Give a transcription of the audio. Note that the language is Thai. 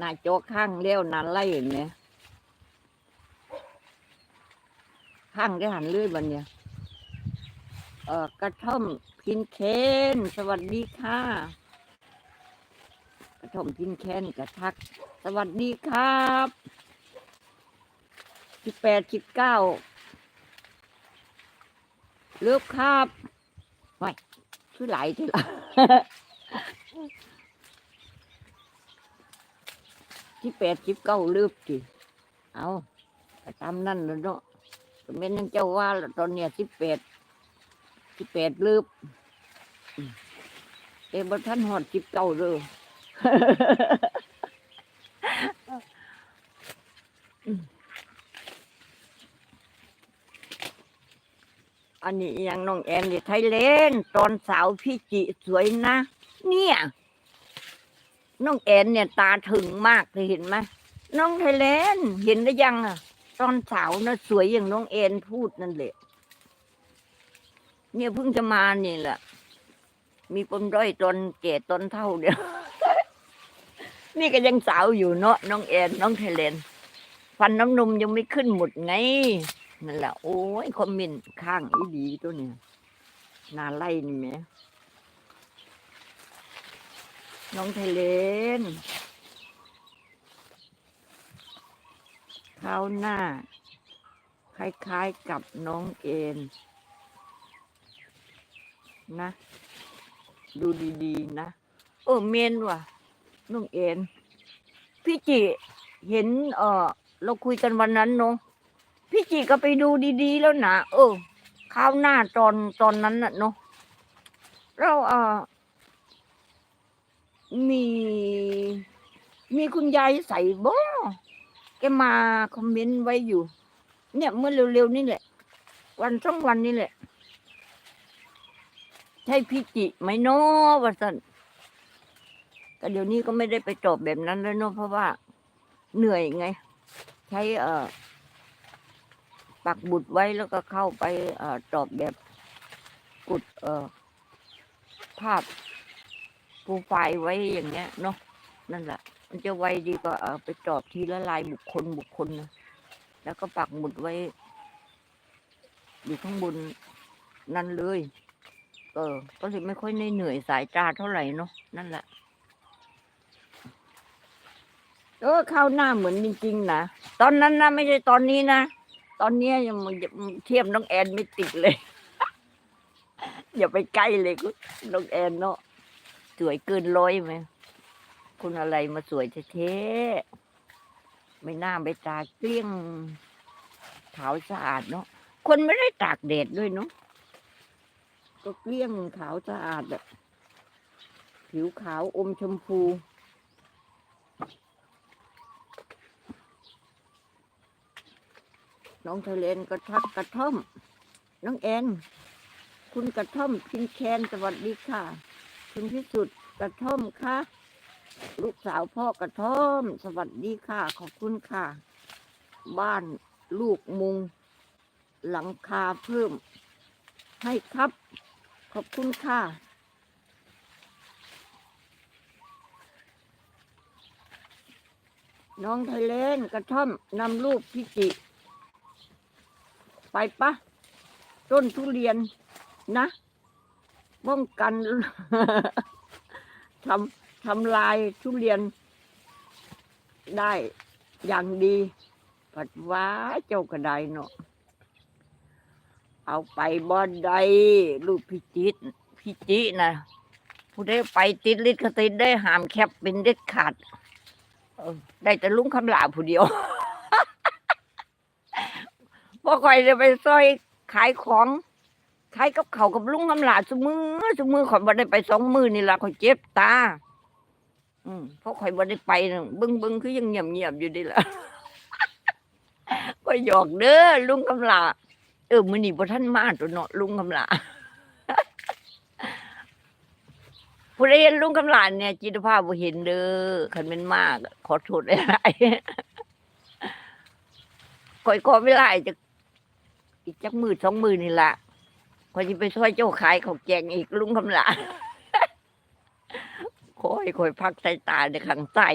น้าโจกข้างเลี้ยวนาไล่เนี่ยข้างได้หันเลื่อยบันเนี่ยเอ่อกระท่อมพินเคนสวัสดีค่ะกระท่อมพินเคนกระทัก สวัสดีครับสิบแปดสิบเก้าเลิกครับไม่ชื่อไหลที่ละ ที่แปดสิบเก้าลืบจีเอาตามนั่นแล้วเนาะเป็นนั่นเจ้าว่าล้วตอนเนี้ยสิบแปดสิบแปดลืบอืมเอ้บท่านหอดสิบเก้าเลยอันนี้ยังน้องแอนนี่ไทยเลนตอนสาวพี่จิสวยนะ เนี่ย น้องแอนเนี่ยตาถึงมากเลยเห็นไหมน้องไทยแลนด์เห็นหรือยังอะ ตอนสาวนะสวยอย่างน้องแอนพูดนั่นแหละเนี่ยเพิ่งจะมานี่แหละมีปมด้อยตอนแก่ตอนเท่าเดียว นี่ก็ยังสาวอยู่เนาะน้องแอนน้องไทยแลนด์ฟันน้ำนมยังไม่ขึ้นหมดไงนั่นแหละโอ้ยคอมเมนต์ข้างอีดีตัวเนี่ยนาไล่นี่แหม น้องไทยเลนข้าวหน้า คล้ายๆกับน้องเอ็นนะ ดูดีๆ นะเออเมนว่ะน้องเอ็นพี่จิเห็น เออเราคุยกันวันนั้นเนาะพี่จิก็ไปดูดีๆแล้วนะเออข้าวหน้าตอนตอนนั้นน่ะเนาะเราเออ มี มีคุณยายใส่บ่แกมาคอมเมนต์ไว้อยู่ เนี่ยเมื่อเร็วๆนี่แหละ วันสองวันนี่แหละ ใช่พี่จิไหมเนาะวะสันแต่เดี๋ยวนี้ก็ไม่ได้ไปตอบแบบนั้นแล้วเนาะเพราะว่า เหนื่อยไง ใช้เอ่อปักบุดไว้แล้วก็เข้าไปเอ่อตอบแบบกดเอ่อภาพ โปรไฟล์ไว้อย่างเงี้ยเนาะนั่นแหละมันจะไวดีกว่าเอาไปตอบทีละลายบุคคลบุคคลนะแล้วก็ปักหมุดไว้ อยู่ข้างบนนั่นเลย เออ ก็เลยไม่ค่อยเหนื่อยสายตาเท่าไหร่เนาะนั่นแหละเออข้าวหน้าเหมือนจริงๆนะตอนนั้นนะไม่ใช่ตอนนี้นะตอนนี้ยังเทียบน้องแอนไม่ติดเลย อย่าไปใกล้เลยกูน้องแอนเนาะ สวยเกินร้อยไหมคุณอะไรมาสวยเท่ๆไม่น่าไปตาเกลี้ยงขาวสะอาดเนาะคนไม่ได้ตากแดดด้วยเนาะก็เกลี้ยงขาวสะอาดแบบผิวขาวอมชมพู น้องทะเลนก็ทักกระท่อม น้องแอน คุณกระท่อมพินแคนสวัสดีค่ะ คุณพิสุทธิ์กระท่อมค่ะ ลูกสาวพ่อกระท่อม สวัสดีค่ะ ขอบคุณค่ะ บ้านลูกมุง หลังคาเพิ่ม ให้ครับ ขอบคุณค่ะน้องไทยเลนกระท่อมนำลูกพิจิ ไปปะ ต้นทุเรียนนะ ป้องกันทำทำลายทุเรียนได้อย่างดีปัดว้าเจ้ากระไดเนาะเอาไปบ่ไดลูกพิจิตพิจินะผู้ได้ไปติดลิดก็ติดได้หามแคบเป็นเด็ดขาดได้แต่ลุงคำลาผู้เดียวพอคอยจะไปซอยขายของ ขายกับเขากับลุงคำลาสมือสมือข่อยบ่ได้ไปสองมือนี่ละข่อยเจ็บตา อืมเพราะข่อยบ่ได้ไปนะเบิ่งเบิ่งคือยังเงียบเงียบอยู่ดีละก็หยอกเด้อลุงคำลาเออมือนี้บ่ทันมาตัวเนาะลุงคำลาผู้ใดเห็นลุงคำลาเนี่ยจิตภาพบ่เห็นเด้อคันแม่นมาก ขอโทษหลายๆข่อยขอเวลาอีกจักอีกจักมือสองมือนี่ละ คอยสิไปช่วยเจ้าขายของแกงอีกลุงคำหลาคอยคอยพักสายตาในข้างใต้